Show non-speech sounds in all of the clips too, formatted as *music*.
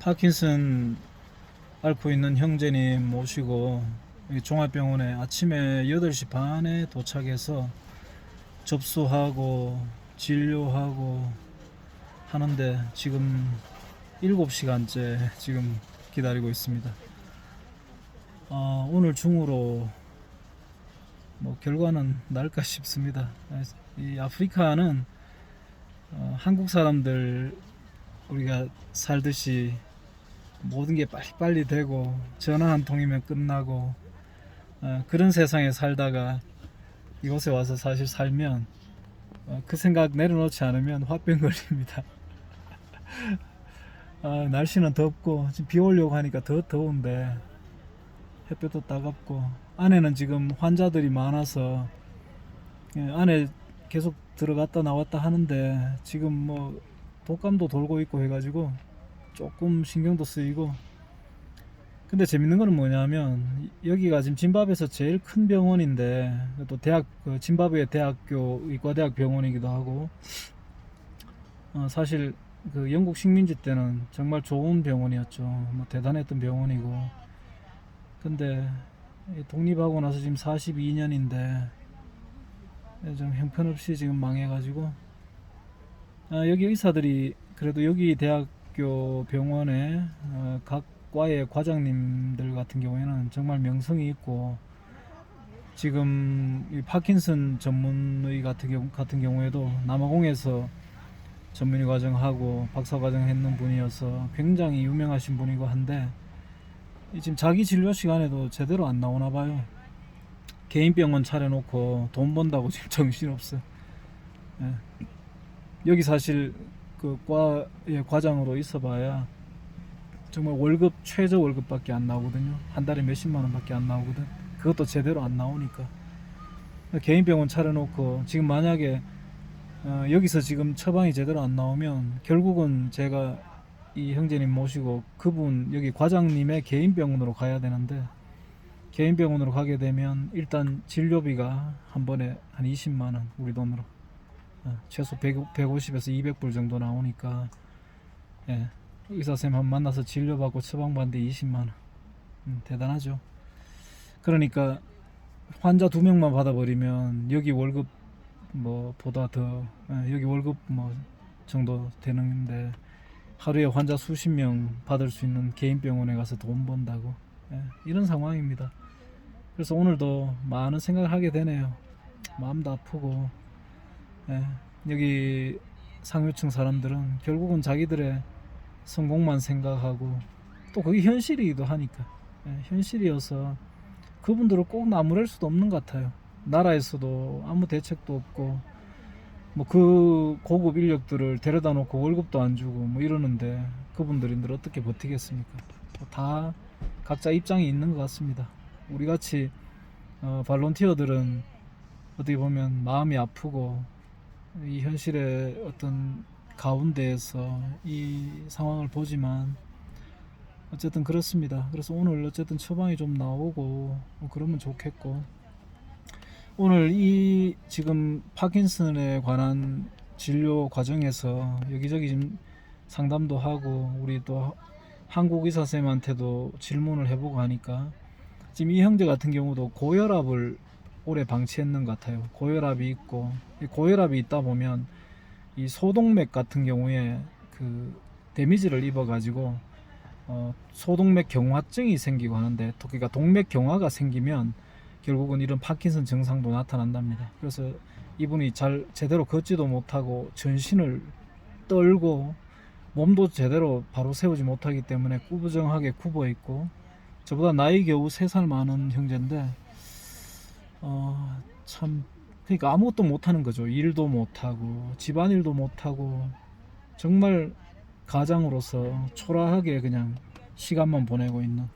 파킨슨 앓고 있는 형제님 모시고 종합병원에 아침에 8시 반에 도착해서 접수하고 진료하고 하는데 지금 7시간째 지금 기다리고 있습니다. 아, 오늘 중으로 뭐 결과는 날까 싶습니다. 이 아프리카는 어, 한국 사람들 우리가 살듯이 모든 게 빨리빨리 되고 전화 한 통이면 끝나고 어, 그런 세상에 살다가 이곳에 와서 사실 살면 어, 그 생각 내려놓지 않으면 화병 걸립니다. 아, 날씨는 덥고 지금 비 오려고 하니까 더 더운데 햇볕도 따갑고 안에는 지금 환자들이 많아서 예, 안에 계속 들어갔다 나왔다 하는데 지금 뭐 독감도 돌고 있고 해가지고 조금 신경도 쓰이고. 근데 재밌는 거는 뭐냐면 여기가 지금 짐바브에서 제일 큰 병원인데 또 대학 그 짐바브웨 대학교 의과대학 병원이기도 하고. 어, 사실 그 영국 식민지 때는 정말 좋은 병원이었죠. 뭐 대단했던 병원이고. 근데 이 독립하고 나서 지금 42년인데 좀 형편없이 지금 망해가지고. 아, 여기 의사들이 그래도 여기 대학 교 병원에 어, 각 과의 과장님들 같은 경우에는 정말 명성이 있고 지금 이 파킨슨 전문의 같은 경우 같은 경우에도 남아공에서 전문의 과정하고 박사 과정 했는 분이어서 굉장히 유명하신 분이고 한데 이 지금 자기 진료 시간에도 제대로 안 나오나 봐요. 개인 병원 차려놓고 돈 번다고 *laughs* 지금 정신없어. 예. 여기 사실 그 과의 과장으로 있어봐야 정말 월급 최저 월급밖에 안 나오거든요. 한 달에 몇십만 원밖에 안 나오거든. 그것도 제대로 안 나오니까 개인 병원 차려놓고 지금 만약에 어, 여기서 지금 처방이 제대로 안 나오면 결국은 제가 이 형제님 모시고 그분 여기 과장님의 개인 병원으로 가야 되는데 개인 병원으로 가게 되면 일단 진료비가 한 번에 한 20만 원 우리 돈으로 어, 최소 100, 150에서 200불 정도 나오니까 예, 의사 선생님 한번 만나서 진료받고 처방받는데 20만 원 음, 대단하죠. 그러니까 환자 두 명만 받아버리면 여기 월급 뭐 보다 더 예, 여기 월급 뭐 정도 되는데 하루에 환자 수십 명 받을 수 있는 개인 병원에 가서 돈 번다고 예, 이런 상황입니다. 그래서 오늘도 많은 생각을 하게 되네요. 마음도 아프고 예, 여기 상류층 사람들은 결국은 자기들의 성공만 생각하고 또 그게 현실이기도 하니까 예, 현실이어서 그분들을 꼭 나무랄 수도 없는 것 같아요. 나라에서도 아무 대책도 없고 뭐 그 고급 인력들을 데려다 놓고 월급도 안 주고 뭐 이러는데 그분들인들 어떻게 버티겠습니까? 뭐다 각자 입장이 있는 것 같습니다. 우리 같이 어, 발론티어들은 어떻게 보면 마음이 아프고 이 현실의 어떤 가운데에서 이 상황을 보지만 어쨌든 그렇습니다. 그래서 오늘 어쨌든 처방이 좀 나오고 뭐 그러면 좋겠고 오늘 이 지금 파킨슨에 관한 진료 과정에서 여기저기 지금 상담도 하고 우리 또 한국 의사 선생님한테도 질문을 해보고 하니까 지금 이 형제 같은 경우도 고혈압을 오래 방치했는 것 같아요. 고혈압이 있고 이 고혈압이 있다 보면 이 소동맥 같은 경우에 그 데미지를 입어가지고 어, 소동맥 경화증이 생기고 하는데 또 그러니까 동맥 경화가 생기면 결국은 이런 파킨슨 증상도 나타난답니다. 그래서 이분이 잘 제대로 걷지도 못하고 전신을 떨고 몸도 제대로 바로 세우지 못하기 때문에 꾸부정하게 굽어 있고 저보다 나이 겨우 3살 많은 형제인데 어, 참 그러니까 아무것도 못하는 거죠. 일도 못하고 집안일도 못하고 정말 가장으로서 초라하게 그냥 시간만 보내고 있는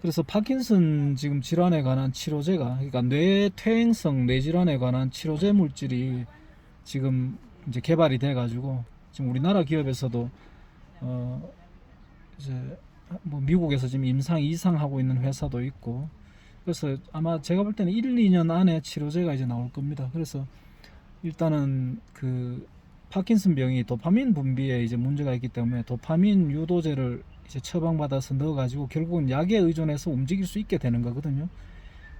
그래서 파킨슨 지금 질환에 관한 치료제가 그러니까 뇌 퇴행성 뇌질환에 관한 치료제 물질이 지금 이제 개발이 돼 가지고 지금 우리나라 기업에서도 어 이제 뭐 미국에서 지금 임상 이상 하고 있는 회사도 있고 그래서 아마 제가 볼 때는 1, 2년 안에 치료제가 이제 나올 겁니다. 그래서 일단은 그 파킨슨 병이 도파민 분비에 이제 문제가 있기 때문에 도파민 유도제를 이제 처방받아서 넣어가지고 결국은 약에 의존해서 움직일 수 있게 되는 거거든요.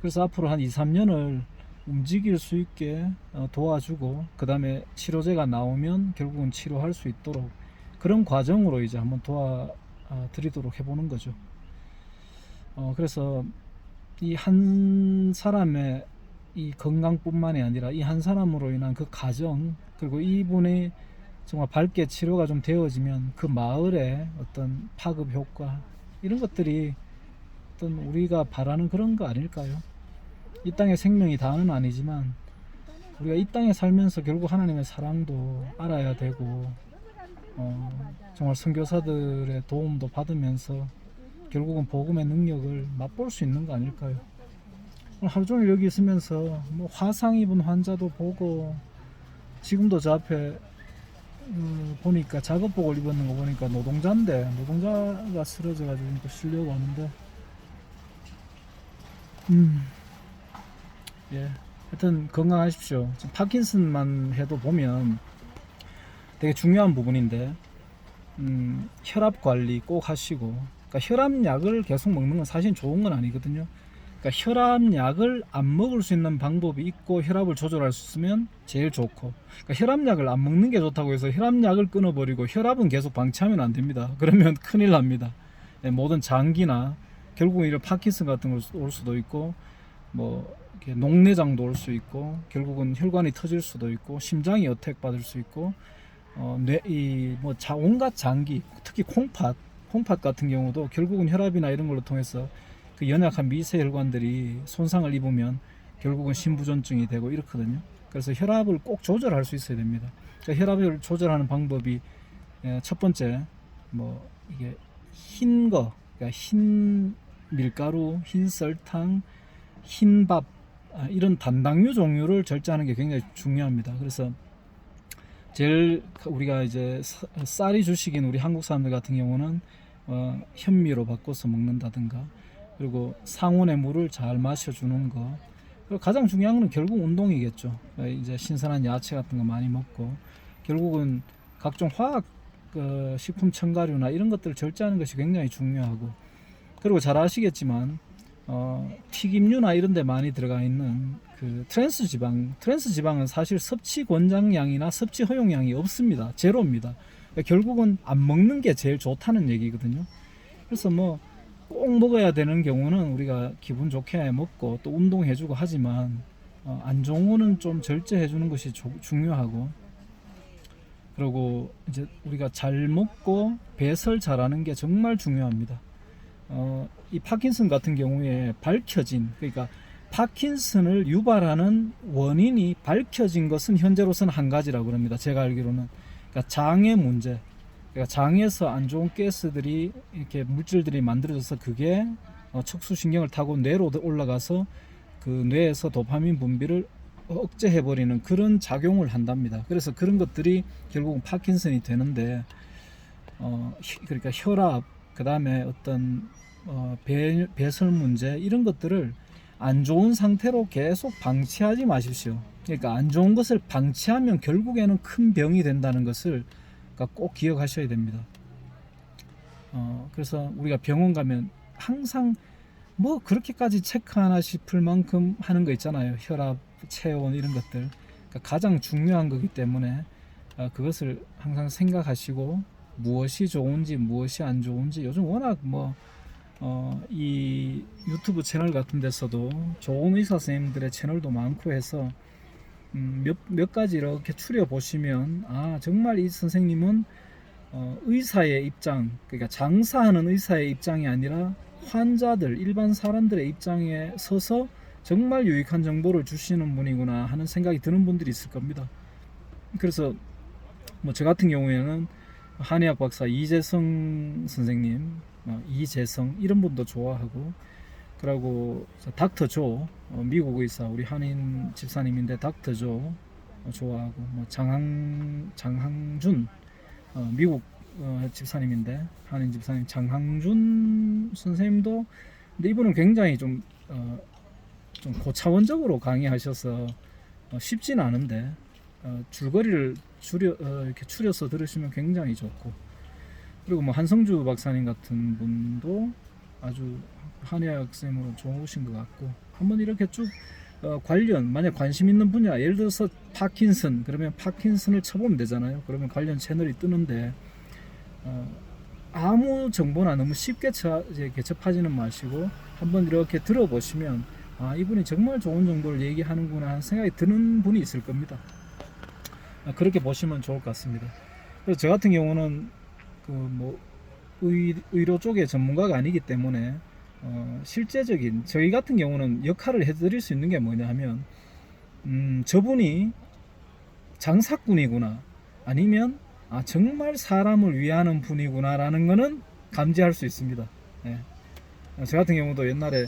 그래서 앞으로 한 2, 3년을 움직일 수 있게 어, 도와주고 그 다음에 치료제가 나오면 결국은 치료할 수 있도록 그런 과정으로 이제 한번 도와드리도록 해보는 거죠. 어, 그래서 이 한 사람의 이 건강뿐만이 아니라 이 한 사람으로 인한 그 가정 그리고 이분의 정말 밝게 치료가 좀 되어지면 그 마을의 어떤 파급 효과 이런 것들이 어떤 우리가 바라는 그런 거 아닐까요? 이 땅의 생명이 다는 아니지만 우리가 이 땅에 살면서 결국 하나님의 사랑도 알아야 되고 어, 정말 선교사들의 도움도 받으면서 결국은 복음의 능력을 맛볼 수 있는 거 아닐까요? 하루 종일 여기 있으면서 뭐 화상 입은 환자도 보고 지금도 저 앞에 어, 보니까 작업복을 입었는 거 보니까 노동자인데 노동자가 쓰러져가지고 또 실려고 하는데 음 예. 하여튼 건강하십시오. 지금 파킨슨만 해도 보면 되게 중요한 부분인데 음, 혈압 관리 꼭 하시고 그러니까 혈압약을 계속 먹는 건 사실 좋은 건 아니거든요. 그러니까 혈압약을 안 먹을 수 있는 방법이 있고 혈압을 조절할 수 있으면 제일 좋고 그러니까 혈압약을 안 먹는 게 좋다고 해서 혈압약을 끊어버리고 혈압은 계속 방치하면 안 됩니다. *laughs* 그러면 큰일 납니다. 예, 모든 장기나 결국은 이런 파킨슨 같은 거올 수도 있고 뭐 녹내장도 올 수 있고 결국은 혈관이 터질 수도 있고 심장이 어택 받을 수 있고 어, 뇌 이뭐 온갖 장기 특히 콩팥 콩팥 같은 경우도 결국은 혈압이나 이런 걸로 통해서 그 연약한 미세 혈관들이 손상을 입으면 결국은 심부전증이 되고 이렇거든요. 그래서 혈압을 꼭 조절할 수 있어야 됩니다. 그러니까 혈압을 조절하는 방법이 예, 첫 번째 뭐 이게 흰 거, 그러니까 흰 밀가루, 흰 설탕, 흰밥 아, 이런 단당류 종류를 절제하는 게 굉장히 중요합니다. 그래서 제일 우리가 이제 사- 쌀이 주식인 우리 한국 사람들 같은 경우는 어, 현미로 바꿔서 먹는다든가 그리고 상온의 물을 잘 마셔주는 거 그리고 가장 중요한 건 결국 운동이겠죠. 어, 이제 신선한 야채 같은 거 많이 먹고 결국은 각종 화학 그 식품 첨가류나 이런 것들을 절제하는 것이 굉장히 중요하고 그리고 잘 아시겠지만 어, 튀김류나 이런 데 많이 들어가 있는 그 트랜스 지방, 트랜스 지방은 사실 섭취 권장량이나 섭취 허용량이 없습니다. 제로입니다. 그러니까 결국은 안 먹는 게 제일 좋다는 얘기거든요. 그래서 뭐 꼭 먹어야 되는 경우는 우리가 기분 좋게 먹고 또 운동해주고 하지만 어, 안 좋은 거는 좀 절제해주는 것이 조- 중요하고 그리고 이제 우리가 잘 먹고 배설 잘하는 게 정말 중요합니다. 어, 이 파킨슨 같은 경우에 밝혀진 그러니까 파킨슨을 유발하는 원인이 밝혀진 것은 현재로서는 한 가지라고 합니다. 제가 알기로는 그러니까 장의 문제. 그러니까 장에서 안 좋은 가스들이 이렇게 물질들이 만들어져서 그게 어, 척수신경을 타고 뇌로 올라가서 그 뇌에서 도파민 분비를 억제해 버리는 그런 작용을 한답니다. 그래서 그런 것들이 결국은 파킨슨이 되는데 어, 히- 그러니까 혈압 그 다음에 어떤 어, 배, 배설 문제 이런 것들을 안 좋은 상태로 계속 방치하지 마십시오. 그러니까 안 좋은 것을 방치하면 결국에는 큰 병이 된다는 것을 그러니까 꼭 기억하셔야 됩니다. 어, 그래서 우리가 병원 가면 항상 뭐 그렇게까지 체크하나 싶을 만큼 하는 거 있잖아요. 혈압, 체온 이런 것들. 그러니까 가장 중요한 거기 때문에 어, 그것을 항상 생각하시고 무엇이 좋은지 무엇이 안 좋은지 요즘 워낙 뭐 어, 이 유튜브 채널 같은 데서도 좋은 의사 선생님들의 채널도 많고 해서 음, 몇, 몇 가지 이렇게 추려 보시면 아 정말 이 선생님은 어, 의사의 입장 그러니까 장사하는 의사의 입장이 아니라 환자들 일반 사람들의 입장에 서서 정말 유익한 정보를 주시는 분이구나 하는 생각이 드는 분들이 있을 겁니다. 그래서 뭐 저 같은 경우에는 한의학 박사 이재성 선생님, 어, 이재성 이런 분도 좋아하고 그리고 저 닥터 조 어, 미국 의사 우리 한인 집사님인데 닥터 조 어, 좋아하고 뭐 장항 장항준 어, 미국 어, 집사님인데 한인 집사님 장항준 선생님도 근데 이분은 굉장히 좀 어, 좀 고차원적으로 강의하셔서 어, 쉽지는 않은데 어, 줄거리를 줄여 어, 이렇게 추려서 들으시면 굉장히 좋고 그리고 뭐 한성주 박사님 같은 분도 아주 한의학 쌤으로 좋으신 것 같고 한번 이렇게 쭉 어, 관련 만약 관심 있는 분야. 예를 들어서 파킨슨 그러면 파킨슨을 쳐보면 되잖아요. 그러면 관련 채널이 뜨는데 어, 아무 정보나 너무 쉽게 쳐, 이제 개척하지는 마시고 한번 이렇게 들어보시면 아 이분이 정말 좋은 정보를 얘기하는구나 하는 생각이 드는 분이 있을 겁니다. 아, 그렇게 보시면 좋을 것 같습니다. 그래서 저 같은 경우는 그 뭐 의료 쪽의 전문가가 아니기 때문에 어, 실제적인 저희 같은 경우는 역할을 해드릴 수 있는 게 뭐냐 하면 음, 저분이 장사꾼이구나 아니면 아, 정말 사람을 위하는 분이구나라는 거는 감지할 수 있습니다. 예. 어, 저 같은 경우도 옛날에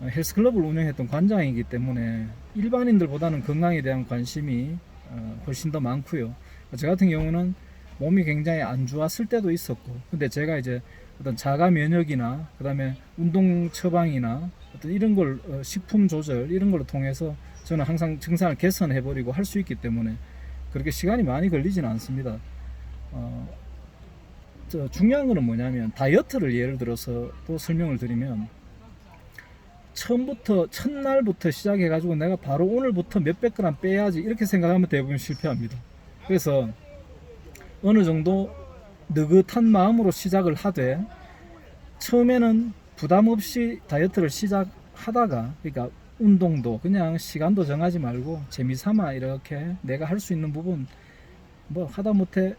어, 헬스클럽을 운영했던 관장이기 때문에 일반인들보다는 건강에 대한 관심이 어, 훨씬 더 많고요. 저 같은 경우는 몸이 굉장히 안 좋았을 때도 있었고, 근데 제가 이제 어떤 자가 면역이나 그다음에 운동 처방이나 어떤 이런 걸 어, 식품 조절 이런 걸로 통해서 저는 항상 증상을 개선해 버리고 할 수 있기 때문에 그렇게 시간이 많이 걸리지는 않습니다. 어, 저 중요한 거는 뭐냐면 다이어트를 예를 들어서 또 설명을 드리면 처음부터 첫날부터 시작해 가지고 내가 바로 오늘부터 몇백 그램 빼야지 이렇게 생각하면 대부분 실패합니다. 그래서 어느 정도 느긋한 마음으로 시작을 하되 처음에는 부담 없이 다이어트를 시작하다가 그러니까 운동도 그냥 시간도 정하지 말고 재미삼아 이렇게 내가 할 수 있는 부분 뭐 하다못해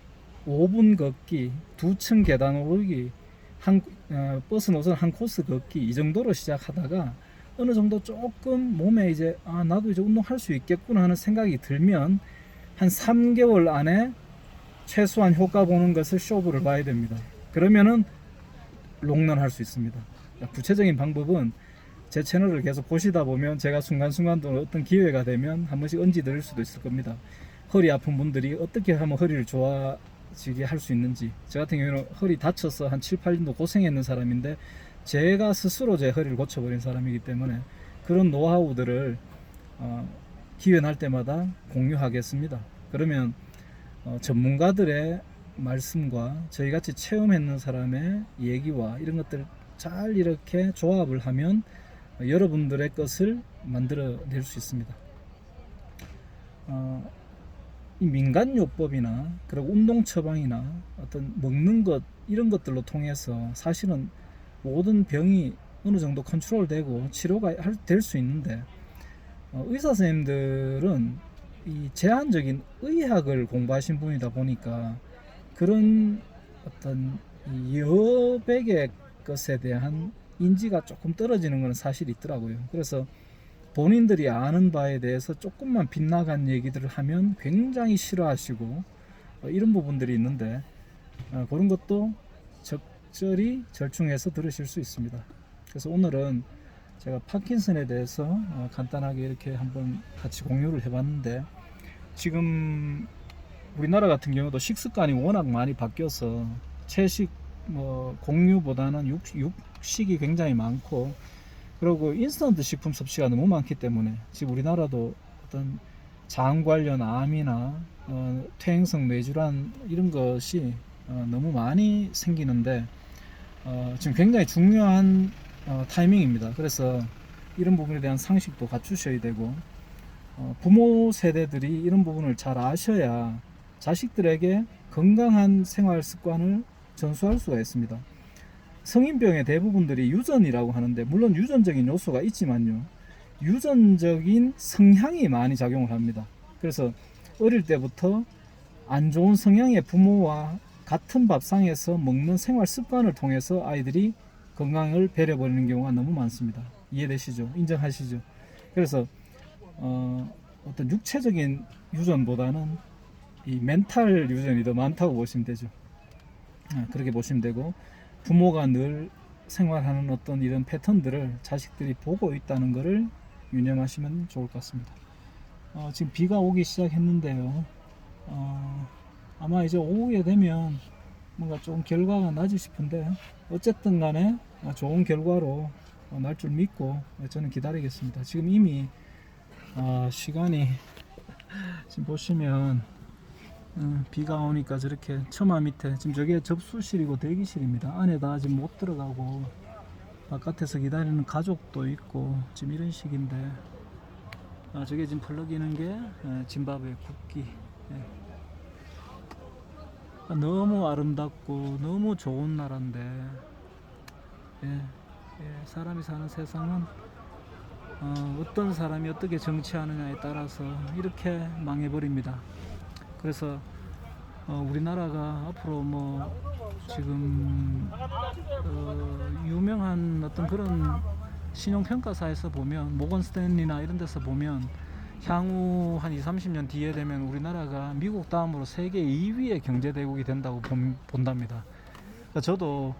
5분 걷기, 두층 계단 오르기, 한 어, 버스 노선 한 코스 걷기 이 정도로 시작하다가 어느 정도 조금 몸에 이제 아 나도 이제 운동할 수 있겠구나 하는 생각이 들면 한 3개월 안에 최소한 효과 보는 것을 쇼부를 봐야 됩니다. 그러면은 롱런 할 수 있습니다. 구체적인 방법은 제 채널을 계속 보시다 보면 제가 순간순간도 어떤 기회가 되면 한 번씩 언지 드릴 수도 있을 겁니다. 허리 아픈 분들이 어떻게 하면 허리를 좋아지게 할 수 있는지 저 같은 경우는 허리 다쳐서 한 7, 8년도 고생했는 사람인데 제가 스스로 제 허리를 고쳐버린 사람이기 때문에 그런 노하우들을 어, 기회 날 때마다 공유하겠습니다. 그러면 어, 전문가들의 말씀과 저희 같이 체험했는 사람의 얘기와 이런 것들 잘 이렇게 조합을 하면 어, 여러분들의 것을 만들어낼 수 있습니다. 어, 이 민간요법이나 그리고 운동 처방이나 어떤 먹는 것 이런 것들로 통해서 사실은 모든 병이 어느 정도 컨트롤되고 치료가 될 수 있는데 어, 의사 선생님들은 이 제한적인 의학을 공부하신 분이다 보니까 그런 어떤 이 여백의 것에 대한 인지가 조금 떨어지는 것은 사실이 있더라고요. 그래서 본인들이 아는 바에 대해서 조금만 빗나간 얘기들을 하면 굉장히 싫어하시고 어, 이런 부분들이 있는데 어, 그런 것도 적절히 절충해서 들으실 수 있습니다. 그래서 오늘은 제가 파킨슨에 대해서 어, 간단하게 이렇게 한번 같이 공유를 해봤는데 지금 우리나라 같은 경우도 식습관이 워낙 많이 바뀌어서 채식 뭐 공유보다는 육, 육식이 굉장히 많고 그리고 인스턴트 식품 섭취가 너무 많기 때문에 지금 우리나라도 어떤 장 관련 암이나 어, 퇴행성 뇌질환 이런 것이 어, 너무 많이 생기는데 어, 지금 굉장히 중요한 어, 타이밍입니다. 그래서 이런 부분에 대한 상식도 갖추셔야 되고 어, 부모 세대들이 이런 부분을 잘 아셔야 자식들에게 건강한 생활 습관을 전수할 수가 있습니다. 성인병의 대부분들이 유전이라고 하는데 물론 유전적인 요소가 있지만요. 유전적인 성향이 많이 작용을 합니다. 그래서 어릴 때부터 안 좋은 성향의 부모와 같은 밥상에서 먹는 생활 습관을 통해서 아이들이 건강을 배려버리는 경우가 너무 많습니다. 이해되시죠? 인정하시죠? 그래서 어, 어떤 육체적인 유전보다는 이 멘탈 유전이 더 많다고 보시면 되죠. 아, 그렇게 보시면 되고 부모가 늘 생활하는 어떤 이런 패턴들을 자식들이 보고 있다는 것을 유념하시면 좋을 것 같습니다. 어, 지금 비가 오기 시작했는데요. 어, 아마 이제 오후에 되면 뭔가 좀 결과가 나지 싶은데 어쨌든 간에 좋은 결과로 어, 날줄 믿고 저는 기다리겠습니다. 지금 이미 아, 시간이 지금 보시면 어, 비가 오니까 저렇게 처마 밑에 지금 저게 접수실이고 대기실입니다. 안에 다 지금 못 들어가고 바깥에서 기다리는 가족도 있고 지금 이런 식인데 아 저게 지금 플러기는 게 에, 짐바브웨 국기 예. 아, 너무 아름답고 너무 좋은 나라인데 예, 예, 사람이 사는 세상은 어, 어떤 사람이 어떻게 정치하느냐에 따라서 이렇게 망해버립니다. 그래서 어, 우리나라가 앞으로 뭐 지금 어, 유명한 어떤 그런 신용평가사에서 보면 모건 스탠리나 이런 데서 보면 향후 한 2, 30년 뒤에 되면 우리나라가 미국 다음으로 세계 2위의 경제대국이 된다고 본, 본답니다. 그러니까 저도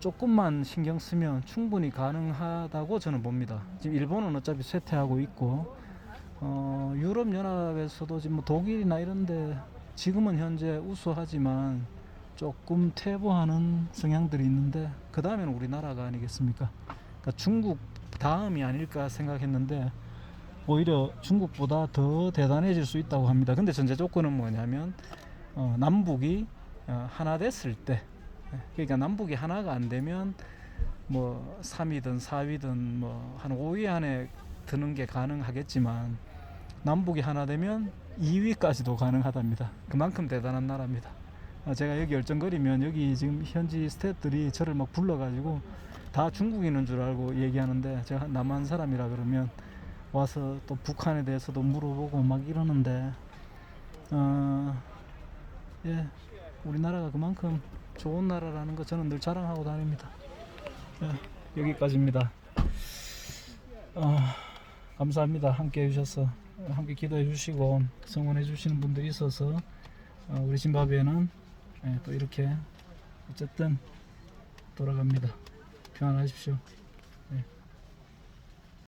조금만 신경 쓰면 충분히 가능하다고 저는 봅니다. 지금 일본은 어차피 쇠퇴하고 있고 어, 유럽 연합에서도 지금 뭐 독일이나 이런데 지금은 현재 우수하지만 조금 퇴보하는 성향들이 있는데 그 다음에는 우리나라가 아니겠습니까? 그러니까 중국 다음이 아닐까 생각했는데 오히려 중국보다 더 대단해질 수 있다고 합니다. 근데 전제 조건은 뭐냐면 어, 남북이 어, 하나 됐을 때 예, 그러니까 남북이 하나가 안 되면 뭐 3위든 4위든 뭐 한 5위 안에 드는 게 가능하겠지만 남북이 하나 되면 2위까지도 가능하답니다. 그만큼 대단한 나라입니다. 아, 제가 여기 열정거리면 여기 지금 현지 스태프들이 저를 막 불러가지고 다 중국인인 줄 알고 얘기하는데 제가 남한 사람이라 그러면 와서 또 북한에 대해서도 물어보고 막 이러는데 어, 예 우리나라가 그만큼 좋은 나라라는 거 저는 늘 자랑하고 다닙니다. 예, 여기까지입니다. 어, 감사합니다. 함께 해주셔서 함께 기도해 주시고 성원해 주시는 분들이 있어서 어, 우리 짐바브웨는 예, 또 이렇게 어쨌든 돌아갑니다. 평안하십시오. 예.